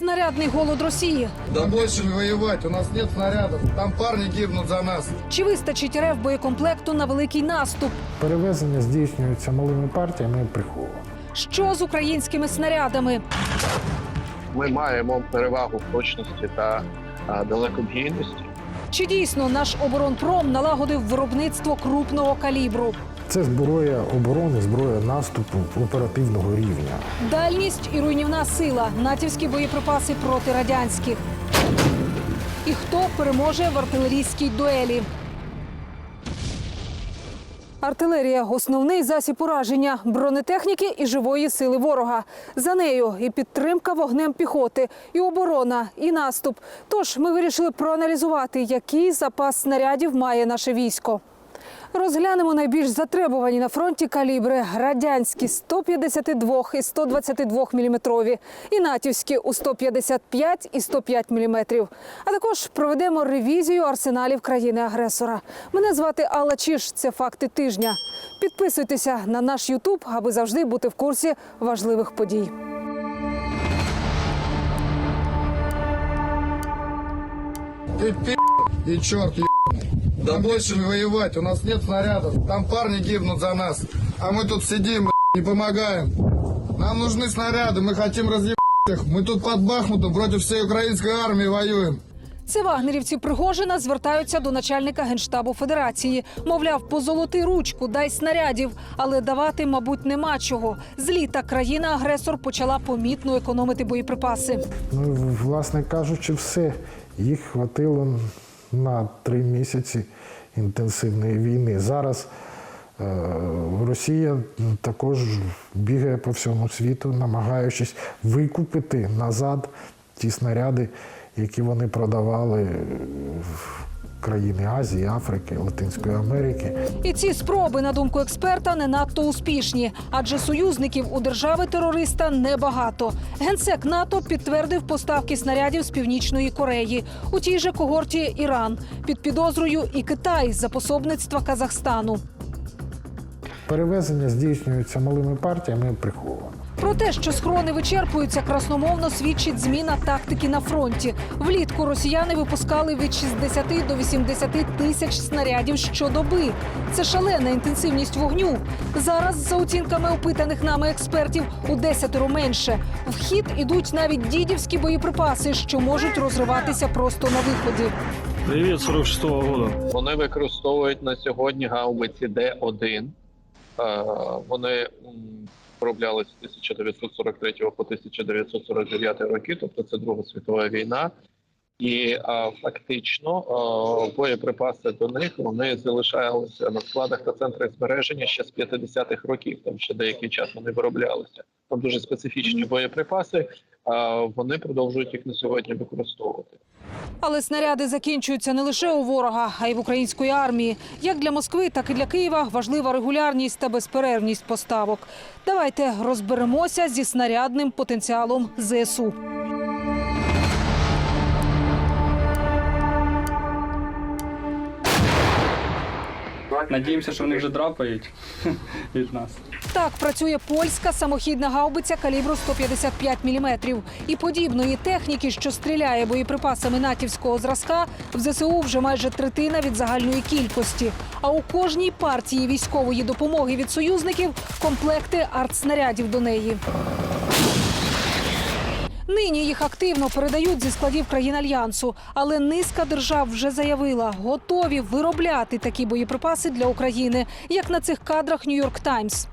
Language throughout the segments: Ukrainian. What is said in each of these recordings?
Снарядний голод Росії. Да больше не воювати, у нас нет снарядів. Там парні гибнуть за нас. Чи вистачить РФ боєкомплекту на великий наступ? Перевезення здійснюються малими партіями приховано. Що з українськими снарядами? Ми маємо перевагу в точності та далекобійності. Чи дійсно наш оборонпром налагодив виробництво крупного калібру? Це зброя оборони, зброя наступу оперативного рівня. Дальність і руйнівна сила натівські боєприпаси проти радянських. І хто переможе в артилерійській дуелі? Артилерія основний засіб ураження бронетехніки і живої сили ворога. За нею і підтримка вогнем піхоти, і оборона, і наступ. Тож ми вирішили проаналізувати, який запас снарядів має наше військо. Розглянемо найбільш затребувані на фронті калібри радянські 152 і 122 мм, і натівські у 155 і 105 мм. А також проведемо ревізію арсеналів країни-агресора. Мене звати Алла Чіш. Це факти тижня. Підписуйтеся на наш Ютуб, аби завжди бути в курсі важливих подій. Пи*** и черт ебаный. Да больше не воевать, у нас нет снарядов. Там парни гибнут за нас. А мы тут сидим, б***ь, не помогаем. Нам нужны снаряды, мы хотим разъебать их. Мы тут под Бахмутом против всей украинской армии воюем. Це вагнерівці Пригожина звертаються до начальника генштабу Федерації. Мовляв, позолоти ручку, дай снарядів, але давати, мабуть, нема чого. З літа країна-агресор почала помітно економити боєприпаси. Ну, і, власне кажучи, все. Їх хватило на три місяці інтенсивної війни. Зараз е, Росія також бігає по всьому світу, намагаючись викупити назад ті снаряди, які вони продавали в країни Азії, Африки, Латинської Америки. І ці спроби, на думку експерта, не надто успішні, адже союзників у держави терориста небагато. Генсек НАТО підтвердив поставки снарядів з північної Кореї. У тій же когорті Іран під підозрою і Китай за пособництва Казахстану. Перевезення здійснюються малими партіями приховано. Про те, що схорони вичерпуються, красномовно свідчить зміна тактики на фронті. Влітку росіяни випускали від 60 до 80 тисяч снарядів щодоби. Це шалена інтенсивність вогню. Зараз, за оцінками опитаних нами експертів, у десятеро менше. В хід ідуть навіть дідівські боєприпаси, що можуть розриватися просто на виході. Привет, 46-го года. Вони використовують на сьогодні гаубиці Д-1. Е, Вони вироблялись з 1943 по 1949 роки, тобто це Друга світова війна. І а, фактично а, боєприпаси до них вони залишалися на складах та центрах збереження ще з 50-х років. Там ще деякий час вони вироблялися. Там дуже специфічні боєприпаси. А вони продовжують їх на сьогодні використовувати. Але снаряди закінчуються не лише у ворога, а й в української армії. Як для Москви, так і для Києва важлива регулярність та безперервність поставок. Давайте розберемося зі снарядним потенціалом ЗСУ. Надіємося, що вони вже драпають від нас. Так працює польська самохідна гаубиця калібру 155 мм. І подібної техніки, що стріляє боєприпасами натівського зразка, в ЗСУ вже майже третина від загальної кількості. А у кожній партії військової допомоги від союзників комплекти артснарядів до неї. Нині їх активно передають зі складів країн альянсу, але низка держав вже заявила, готові виробляти такі боєприпаси для України, як на цих кадрах Нью-Йорк Таймс.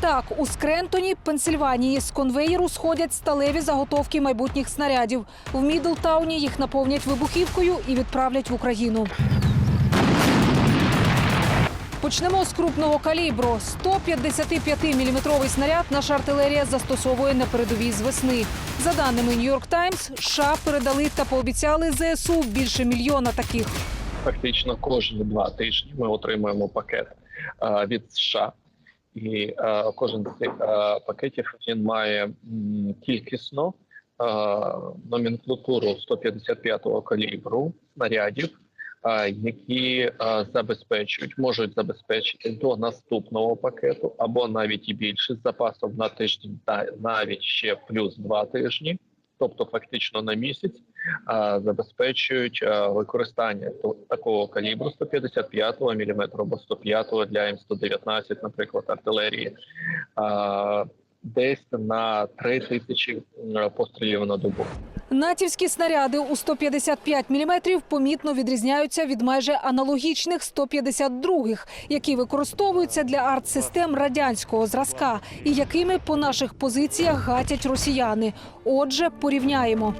Так, у Скрентоні, Пенсильванії, з конвеєру сходять сталеві заготовки майбутніх снарядів. В Мідлтауні їх наповнять вибухівкою і відправлять в Україну. Почнемо з крупного калібру. 155-мм снаряд наша артилерія застосовує на передовій з весни. За даними Нью-Йорк Таймс, США передали та пообіцяли ЗСУ більше мільйона таких. фактично кожні два тижні ми отримуємо пакет е, від США, і е, кожен з цих е, пакетів він має м, кількісно е, номенклатуру 155-го калібру снарядів. Які забезпечують, можуть забезпечити до наступного пакету або навіть і більше з запасом на тиждень та навіть ще плюс два тижні, тобто фактично на місяць, забезпечують використання такого калібру 155 мм або 105 для М119, наприклад, артилерії. Е, Десь на 3 тисячі пострілів на добу. Натівські снаряди у 155 мм помітно відрізняються від майже аналогічних 152-х, які використовуються для артсистем радянського зразка і якими по наших позиціях гатять росіяни. Отже, порівняємо.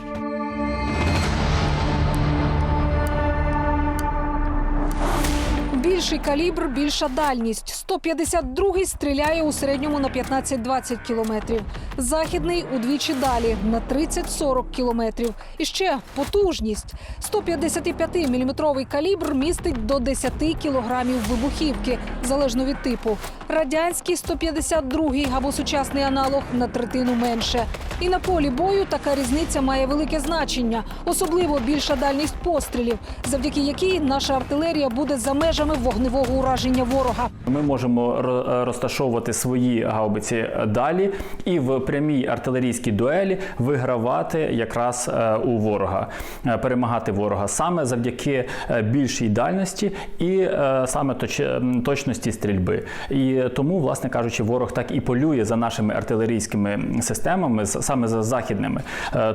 Більший калібр, більша дальність. 152-й стріляє у середньому на 15-20 кілометрів. Західний удвічі далі на 30-40 кілометрів. І ще потужність. 155-мм калібр містить до 10 кілограмів вибухівки, залежно від типу. Радянський 152-й або сучасний аналог на третину менше. І на полі бою така різниця має велике значення, особливо більша дальність пострілів, завдяки якій наша артилерія буде за межами вогневого ураження ворога. Ми можемо е, розташовувати свої гаубиці далі і в прямій артилерійській дуелі вигравати якраз е, у ворога, е, перемагати ворога саме завдяки більшій дальності і саме точ- точності стрільби. І тому, власне кажучи, ворог так і полює за нашими артилерійськими системами, саме за західними,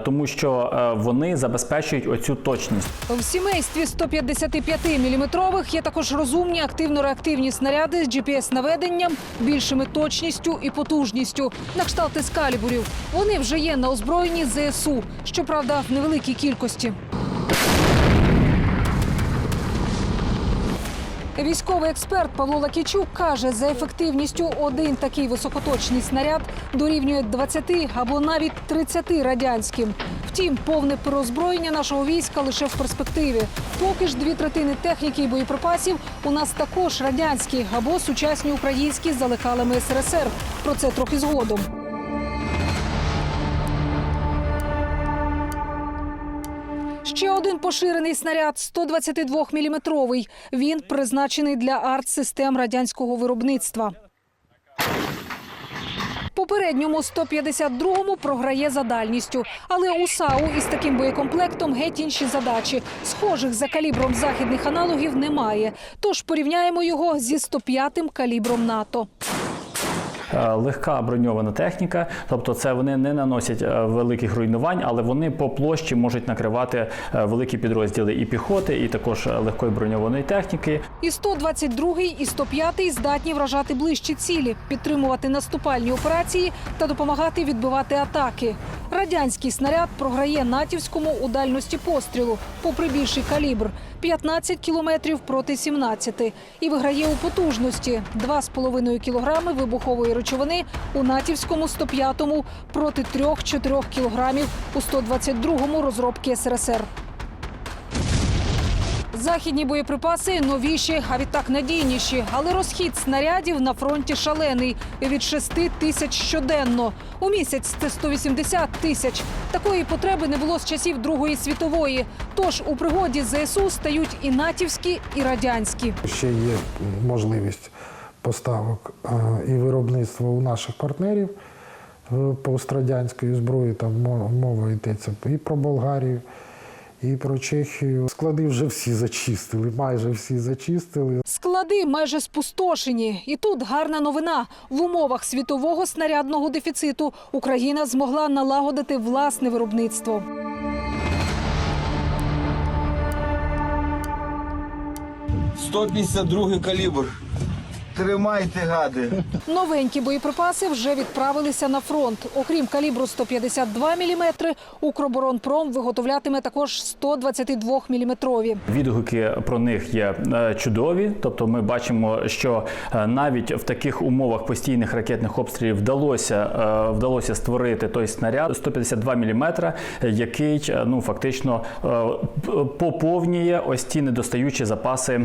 тому що вони забезпечують оцю точність. В сімействі 155-мм є також розумні активно-реактивні снаряди з GPS-наведенням, більшими точністю і потужністю, на кшталт ескалібурів. Вони вже є на озброєнні ЗСУ, щоправда, в невеликій кількості. Військовий експерт Павло Лакічук каже, за ефективністю один такий високоточний снаряд дорівнює 20 або навіть 30 радянським. Втім, повне переозброєння нашого війська лише в перспективі. Поки ж дві третини техніки і боєприпасів у нас також радянські або сучасні українські за лекалами СРСР. Про це трохи згодом. Ще один поширений снаряд 122-мм. Він призначений для арт-систем радянського виробництва. Попередньому 152-му програє за дальністю, але у САУ із таким боєкомплектом геть інші задачі. Схожих за калібром західних аналогів немає. Тож порівняємо його зі 105-м калібром НАТО. Е, легка броньована техніка, тобто це вони не наносять е, великих руйнувань, але вони по площі можуть накривати е, великі підрозділи і піхоти, і також легкої броньованої техніки. І 122-й, і 105-й здатні вражати ближчі цілі, підтримувати наступальні операції та допомагати відбивати атаки. Радянський снаряд програє натівському у дальності пострілу, попри більший калібр 15 кілометрів проти 17, і виграє у потужності 2,5 кілограми вибухової речовини у натівському 105-му проти 3-4 кілограмів у 122-му розробки СРСР. Західні боєприпаси новіші, а відтак надійніші. Але розхід снарядів на фронті шалений від 6 тисяч щоденно. У місяць це 180 тисяч. Такої потреби не було з часів Другої світової. Тож у пригоді ЗСУ стають і натівські, і радянські. Ще є можливість поставок е, і виробництва у наших партнерів е, пострадянської зброї. Там мова йдеться і про Болгарію, і про Чехію. Склади вже всі зачистили, майже всі зачистили. Склади майже спустошені. І тут гарна новина. В умовах світового снарядного дефіциту Україна змогла налагодити власне виробництво. – 152 калібр. Тримайте, гади. Новенькі боєприпаси вже відправилися на фронт. Окрім калібру 152 мм, Укроборонпром виготовлятиме також 122 мм. Відгуки про них є е, чудові. Тобто, ми бачимо, що е, навіть в таких умовах постійних ракетних обстрілів вдалося е, вдалося створити той снаряд 152 мм, який ну фактично поповнює ось ті недостаючі запаси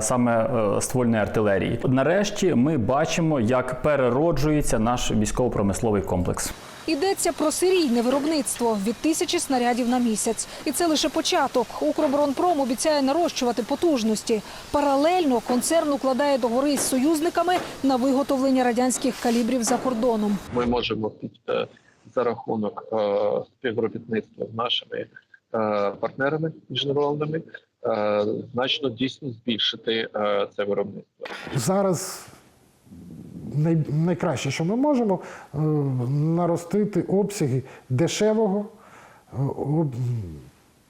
саме ствольної артилерії. Нарешті ми бачимо, як перероджується наш військово-промисловий комплекс. Йдеться про серійне виробництво від тисячі снарядів на місяць. І це лише початок. Укроборонпром обіцяє нарощувати потужності. Паралельно концерн укладає договори з союзниками на виготовлення радянських калібрів за кордоном. Ми можемо під е, за рахунок е, співробітництва з нашими е, партнерами міжнародними значно дійсно збільшити е, це виробництво. Зараз най, найкраще, що ми можемо, е, наростити обсяги дешевого, е,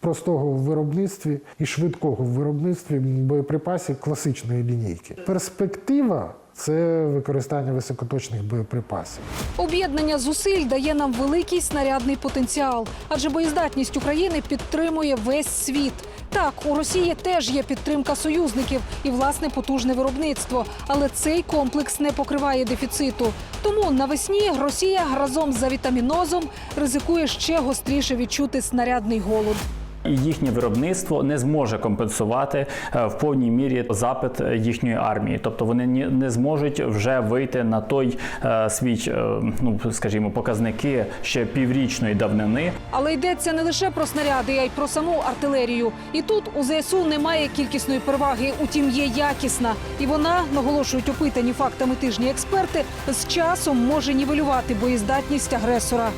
простого в виробництві і швидкого в виробництві боєприпасів класичної лінійки. Перспектива це використання високоточних боєприпасів. Об'єднання зусиль дає нам великий снарядний потенціал, адже боєздатність України підтримує весь світ. Так, у Росії теж є підтримка союзників і власне потужне виробництво, але цей комплекс не покриває дефіциту. Тому навесні Росія разом з авітамінозом ризикує ще гостріше відчути снарядний голод. І їхнє виробництво не зможе компенсувати е, в повній мірі запит їхньої армії, тобто вони не зможуть вже вийти на той е, свій, е, ну скажімо, показники ще піврічної давнини. Але йдеться не лише про снаряди, а й про саму артилерію. І тут у ЗСУ немає кількісної переваги, утім є якісна. І вона, наголошують опитані фактами тижні експерти, з часом може нівелювати боєздатність агресора.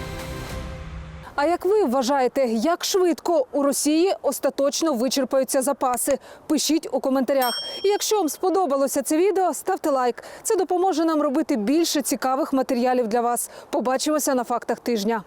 А як ви вважаєте, як швидко у Росії остаточно вичерпаються запаси? Пишіть у коментарях. І якщо вам сподобалося це відео, ставте лайк. Це допоможе нам робити більше цікавих матеріалів для вас. Побачимося на фактах тижня.